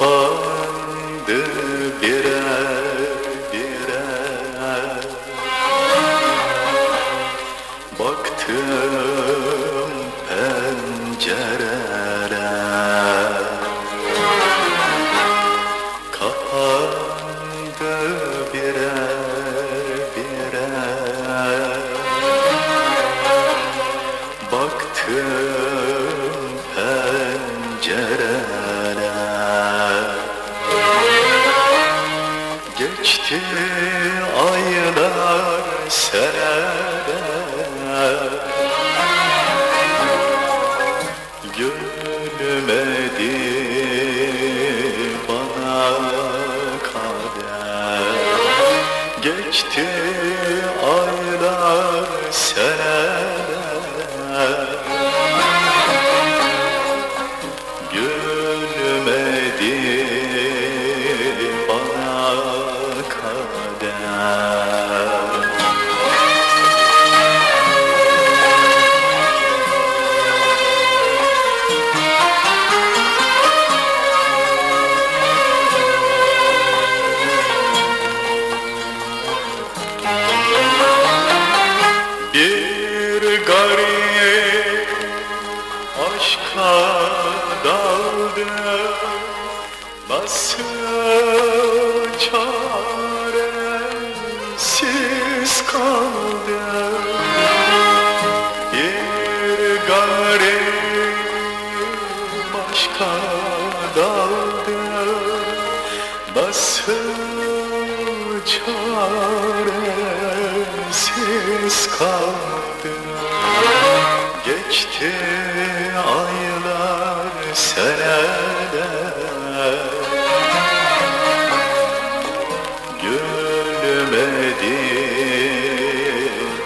kapandı birer birer Baktım pencerelere. Kapandı birer birer Baktım seneler Gülmedi bana kader. Geçti aylar seneler. Gülmedi bana kader garip aşka daldı. Nasıl çaresiz kaldı? Bir garip aşka daldı. Nasıl çaresiz kaldı Geçti aylar seneler Gülmedi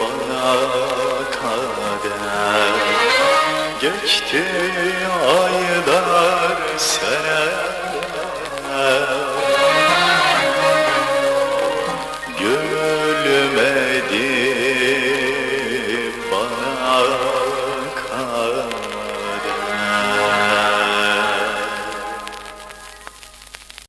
bana kader. Geçti aylar seneler